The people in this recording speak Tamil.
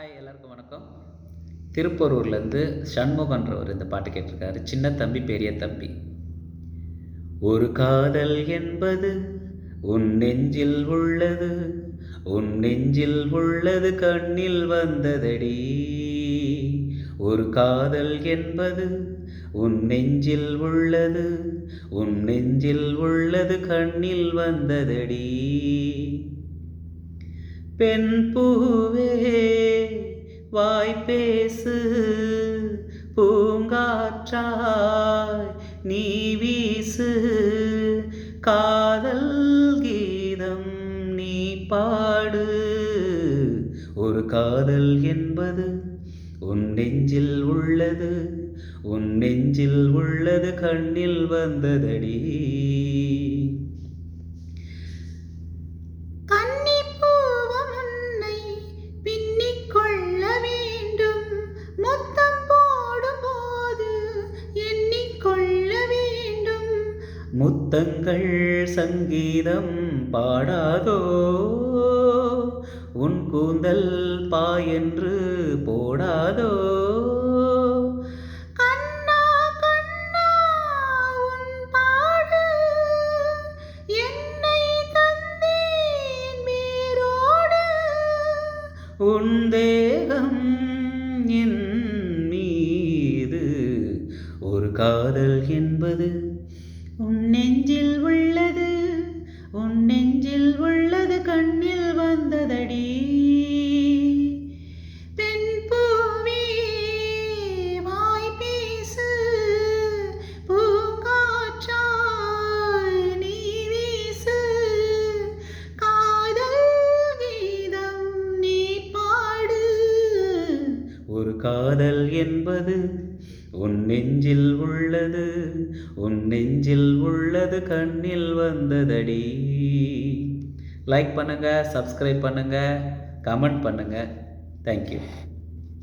ஹாய் எல்லாருக்கும் வணக்கம். திருப்பரூர்லேருந்து சண்முகன்றவர் இந்த பாட்டு கேட்டிருக்காரு. சின்ன தம்பி பெரிய தம்பி. ஒரு காதல் என்பது உன் நெஞ்சில் உள்ளது உன் நெஞ்சில் உள்ளது கண்ணில் வந்ததடி. ஒரு காதல் என்பது உன் நெஞ்சில் உள்ளது உன் நெஞ்சில் உள்ளது கண்ணில் வந்ததடி. பெண் பூவே வாய் பேசு பூங்காற்றாய் நீ வீசு. காதல் கீதம் நீ பாடு. ஒரு காதல் என்பது உன் நெஞ்சில் உள்ளது உன் நெஞ்சில் உள்ளது கண்ணில் வந்ததடி. முத்தங்கள் சங்கீதம் பாடாதோ? உன் கூந்தல் பாயென்று போடாதோ? கண்ணா கண்ணா உன் பாடு என்னை தந்தேன் வேரோடு உன் தேகம் என் மீது ஒரு காதல் என்பது உன் நெஞ்சில் காதல் என்பது உன் நெஞ்சில் உள்ளது உன் நெஞ்சில் உள்ளது கண்ணில் வந்ததடி. லைக் பண்ணுங்க சப்ஸ்கிரைப் பண்ணுங்க கமெண்ட் பண்ணுங்க. Thank you